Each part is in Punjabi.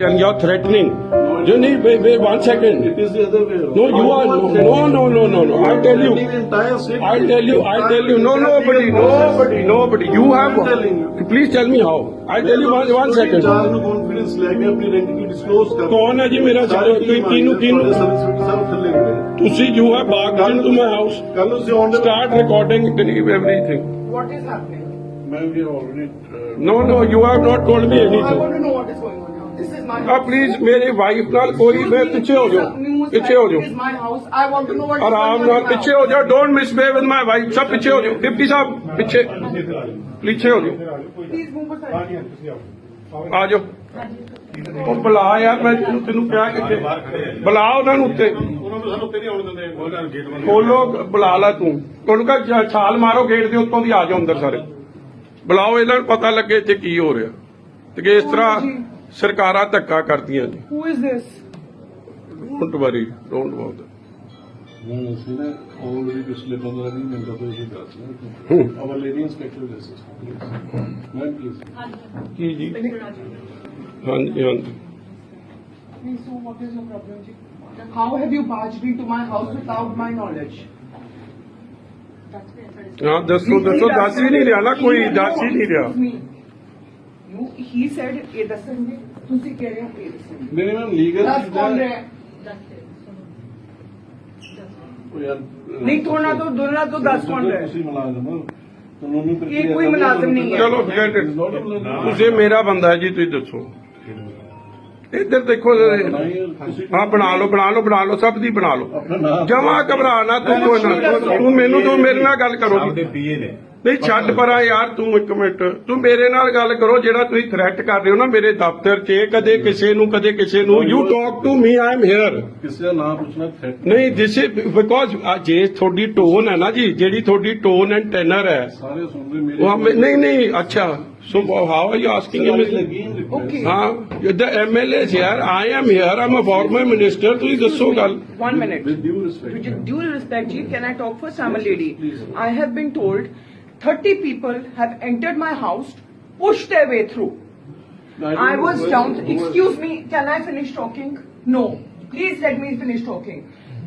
And you're threatening. No, you need wait, wait one second. It is the other way. Around. No, you no, are no, no, no, no, no. I tell you. I tell you. I tell you. No, nobody, nobody, nobody. You have. Please tell me how. I tell you one one second. कौन है जी मेरा तीनों तीनों तुसी you have bag in house start recording everything what is happening is happening? ਮੈਂ ਵੀ already No, no, you have not told me I anything. want to know what is going on now. This is my ਆ ਪਲੀਜ਼ ਮੇਰੀ ਵਾਈਫ ਨਾਲ ਕੋਈ ਮੈਂ ਪਿੱਛੇ ਹੋ ਜਾਓ ਪਿੱਛੇ ਹੋ ਜਾਓ This is my house. I want to know what is ਆਰਾਮ going ਨਾਲ on ਪਿੱਛੇ now. ਹੋ ਜਾਓ don't misbehave with my wife ਸਭ ਪਿੱਛੇ ਹੋ ਜਾਓ ਡਿਪਟੀ ਸਾਹਿਬ ਪਿੱਛੇ ਪਿੱਛੇ ਹੋ ਜਾਓ Please move aside. ਆ ਜਾਓ ਉਹ ਬੁਲਾ ਯਾਰ ਮੈਂ ਤੈਨੂੰ ਤੈਨੂੰ ਕਿਹਾ ਕਿੱਥੇ ਬੁਲਾ ਉਹਨਾਂ ਨੂੰ ਉੱਤੇ ਉਹਨਾਂ ਨੂੰ ਸਾਨੂੰ ਤੇਰੀ ਆਉਣ ਦਿੰਦੇ ਉਹਨਾਂ ਨੂੰ ਗੇਟ ਖੋਲੋ ਬੁਲਾ ਲੈ ਤੂੰ ਉਹਨੂੰ ਕਹ ਛਾਲ ਮਾਰੋ ਗੇਟ ਦੇ ਉੱਤੋਂ ਦੀ ਆ ਜਾਓ ਅੰਦਰ ਸਾਰੇ ਬੁਲਾਓ ਇਹਨਾਂ ਨੂੰ ਪਤਾ ਲੱਗੇ ਇੱਥੇ ਕੀ ਹੋ ਰਿਹਾ। ਤੇ ਕਿ ਇਸ ਤਰ੍ਹਾਂ ਸਰਕਾਰਾਂ ਧੱਕਾ ਕਰਦੀਆਂ ਨੇ Who is this? Don't worry don't about ਨਹੀਂ ਅਸੀਂ ਨਾ ਆਲਰੇਡੀ ਪਿਛਲੇ 15 20 ਮਿੰਟਾਂ ਤੋਂ ਇਹ ਦੱਸ ਹਾਂ। ਆਵਰ ਲੇਡੀ ਇੰਸਪੈਕਟਰ ਦਿਸ ਮੈਂ ਪਲੀਜ਼ ਕੀ ਜੀ? ਹਾਂਜੀ ਹਾਂਜੀ। Please, so what is your problem, ji? How have you barged into my house without my knowledge? ਹਾਂ ਦੱਸੋ ਦੱਸੋ ਦੱਸ ਹੀ ਨਹੀਂ ਰਿਹਾ ਨਾ ਕੋਈ ਦੱਸ ਹੀ ਨਹੀਂ ਰਿਹਾ. You, he said, ਇਹ ਦੱਸਣਗੇ ਤੁਸੀਂ ਕਹਿ ਰਹੇ ਹੋ ਇਹ ਦੱਸਣਗੇ ਨਹੀਂ ਨਹੀਂ ਮੈਂ ਲੀਗਲ ਦੱਸ ਕੌਣ ਰਿਹਾ ਹੈ? ਨਹੀਂ ਥੋੜਾ ਤੋਂ ਦੋਨਾਂ ਤੋਂ ਦੱਸ ਕੌਣ ਰਿਹਾ ਹੈ? ਤੁਸੀਂ ਮੁਲਾਜ਼ਮ ਹੋ ਕਾਨੂੰਨੀ ਪ੍ਰਕਿਰਿਆ ਇਹ ਕੋਈ ਮੁਲਾਜ਼ਮ ਨਹੀਂ ਹੈ। ਚਲੋ. ਤੁਸੀਂ ਮੇਰਾ ਬੰਦਾ ਹੈ ਜੀ ਤੁਸੀਂ ਦੱਸੋ ਇੱਧਰ ਦੇਖੋ ਹਾਂ ਬਣਾ ਲਓ ਬਣਾ ਲਓ ਬਣਾ ਲਓ ਸਭ ਦੀ ਬਣਾ ਲਓ। ਜਮਾ ਘਬਰਾ ਨਾ ਤੂੰ ਕੋਈ ਨਾ। ਤੂੰ ਮੈਨੂੰ ਤੂੰ ਮੇਰੇ ਨਾਲ ਗੱਲ ਕਰੋ। ਨਹੀਂ ਛੱਡ ਪਰਾਂ ਯਾਰ ਤੂੰ ਇੱਕ ਮਿੰਟ। ਤੂੰ ਮੇਰੇ ਨਾਲ ਗੱਲ ਕਰੋ ਜਿਹੜਾ ਤੁਸੀਂ ਥ੍ਰੈਟ ਕਰ ਰਹੇ ਹੋ ਨਾ ਮੇਰੇ ਦਫ਼ਤਰ 'ਚ ਕਦੇ ਕਿਸੇ ਨੂੰ ਕਦੇ ਕਿਸੇ ਨੂੰ। You talk to me I am here ਕਿਸੇ ਦਾ ਨਾਮ ਪੁੱਛਣਾ ਥ੍ਰੈਟ ਨਹੀਂ ਦਿਸ ਇਜ਼ ਬਿਕੋਜ਼ ਜੇ ਤੁਹਾਡੀ ਟੋਨ ਹੈ ਨਾ ਜੀ ਜਿਹੜੀ ਤੁਹਾਡੀ ਟੋਨ ਐਂਡ ਟੈਨਰ ਹੈ। ਸਾਰੇ ਸੁਣਦੇ ਮੇਰੇ ਨਹੀਂ ਨਹੀਂ ਅੱਛਾ। So how are you asking him Okay. Huh? The MLA is here. I am here. I'm a former minister. Please, the so girl. One minute. With due respect. With due respect, Ji, can I talk for I'm lady. Please. I have been told 30 people have entered my house, pushed their way through. No, I, I was down. Excuse me. Can I finish talking? No. Please let me finish talking.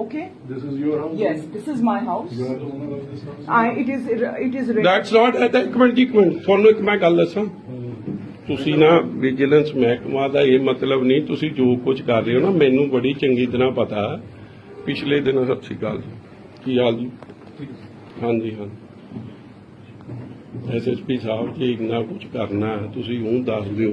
Okay. This is your house? Yes, this is my house. You are the owner of this house? I. It is. It is. That's not at ਇੱਕ ਮਿੰਟ ਇੱਕ ਮਿੰਟ ਤੁਹਾਨੂੰ ਇੱਕ ਮੈਂ ਗੱਲ ਦੱਸਾਂ ਤੁਸੀਂ ਨਾ ਵਿਜੀਲੈਂਸ ਮਹਿਕਮਾ ਦਾ ਇਹ ਮਤਲਬ ਨਹੀਂ ਤੁਸੀਂ ਜੋ ਕੁਝ ਕਰ ਰਹੇ ਹੋ ਨਾ ਮੈਨੂੰ ਬੜੀ ਚੰਗੀ ਤਰ੍ਹਾਂ ਪਤਾ। ਪਿਛਲੇ ਦਿਨ ਸਤਿ ਸ਼੍ਰੀ ਅਕਾਲ ਜੀ ਕੀ ਹਾਲ ਜੀ ਹਾਂਜੀ ਹਾਂ ਐਸਐਸਪੀ ਸਾਹਿਬ ਜੀ ਇੰਨਾ ਕੁਝ ਕਰਨਾ ਤੁਸੀਂ ਉਹ ਦੱਸ ਦਿਓ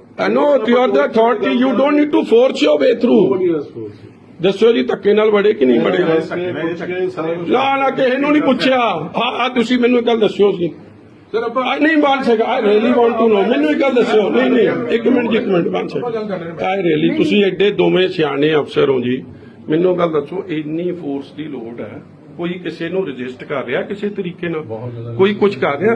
I know you are the authority you don't need to force your way through Nobody has forced you. ਦੱਸੋ ਜੀ ਧੱਕੇ ਨਾਲ ਵੜੇ ਕਿ ਨਹੀਂ ਵੜੇ? ਨਾ ਨਾ ਕਿਸੇ ਨੂੰ ਨਹੀਂ ਪੁੱਛਿਆ। ਆ ਤੁਸੀਂ ਮੈਨੂੰ ਇੱਕ ਗੱਲ ਦੱਸਿਓ ਸੀ। ਸਰ ਆਪਾਂ ਨਹੀਂ ਬਣ ਸਕਾ I really want to know ਮੈਨੂੰ ਇੱਕ ਗੱਲ ਦੱਸਿਓ। ਨਹੀਂ ਨਹੀਂ ਇੱਕ ਮਿੰਟ ਜੀ, ਇੱਕ ਮਿੰਟ ਬਣ ਸਕਾ ਆਈ ਰੀਲੀ ਤੁਸੀਂ ਐਡੇ ਦੋਵੇਂ ਸਿਆਣੇ ਅਫਸਰ ਹੋ ਜੀ ਮੈਨੂੰ ਗੱਲ ਦੱਸੋ ਇੰਨੀ ਫੋਰਸ ਦੀ ਲੋੜ ਹੈ? ਕੋਈ ਕਿਸੇ ਨੂੰ ਰਜਿਸਟ ਕਰ ਰਿਹਾ ਕਿਸੇ ਤਰੀਕੇ ਨਾਲ? ਕੋਈ ਕੁਝ ਕਰ ਰਿਹਾ?